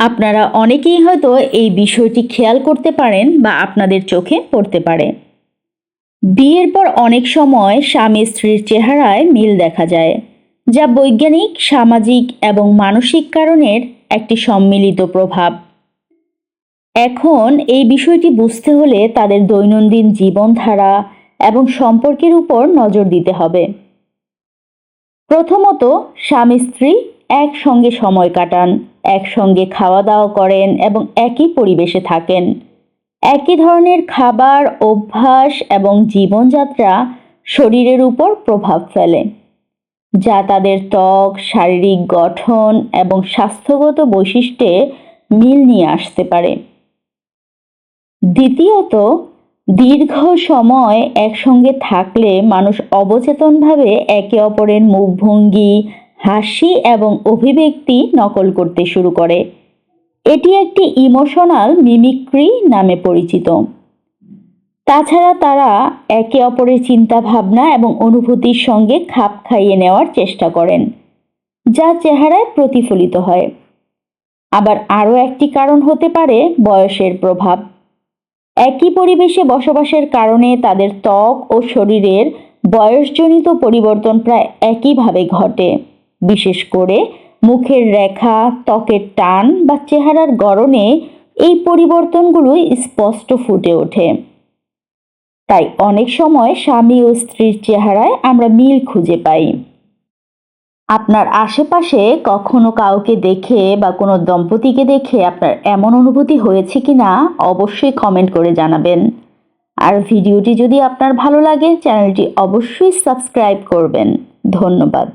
আপনারা অনেকেই হয়তো এই বিষয়টি খেয়াল করতে পারেন বা আপনাদের চোখে পড়তে পারে। বিয়ের পর অনেক সময় স্বামী স্ত্রীর চেহারায় মিল দেখা যায়, যা বৈজ্ঞানিক, সামাজিক এবং মানসিক কারণের একটি সম্মিলিত প্রভাব। এখন এই বিষয়টি বুঝতে হলে তাদের দৈনন্দিন জীবনধারা এবং সম্পর্কের উপর নজর দিতে হবে। প্রথমত, স্বামী স্ত্রী একসঙ্গে সময় কাটান। একসঙ্গে খাওয়া দাওয়া করেন এবং একই পরিবেশে থাকেন। একই ধরনের খাবার, অভ্যাস এবং জীবনযাত্রা শরীরের উপর প্রভাব ফেলে, যা তাদের ত্বক, শারীরিক গঠন এবং স্বাস্থ্যগত বৈশিষ্ট্যে মিল নিয়ে আসতে পারে। দ্বিতীয়ত, দীর্ঘ সময় একসঙ্গে থাকলে মানুষ অবচেতনভাবে একে অপরের মুখভঙ্গি হাসি এবং অভিব্যক্তি নকল করতে শুরু করে। এটি একটি ইমোশনাল মিমিক্রি নামে পরিচিত। তাছাড়া তারা একে অপরের চিন্তাভাবনা এবং অনুভূতির সঙ্গে খাপ খাইয়ে নেওয়ার চেষ্টা করেন, যা চেহারায় প্রতিফলিত হয়। আবার আরও একটি কারণ হতে পারে বয়সের প্রভাব। একই পরিবেশে বসবাসের কারণে তাদের ত্বক ও শরীরের বয়সজনিত পরিবর্তন প্রায় একইভাবে ঘটে। বিশেষ করে মুখের রেখা, ত্বকের টান বা চেহারার গড়নে এই পরিবর্তনগুলো স্পষ্ট ফুটে ওঠে। তাই অনেক সময় স্বামী ও স্ত্রীর চেহারায় আমরা মিল খুঁজে পাই। আপনার আশেপাশে কখনো কাউকে দেখে বা কোনো দম্পতিকে দেখে আপনার এমন অনুভূতি হয়েছে কি না অবশ্যই কমেন্ট করে জানাবেন। আর ভিডিওটি যদি আপনার ভালো লাগে, চ্যানেলটি অবশ্যই সাবস্ক্রাইব করবেন। ধন্যবাদ।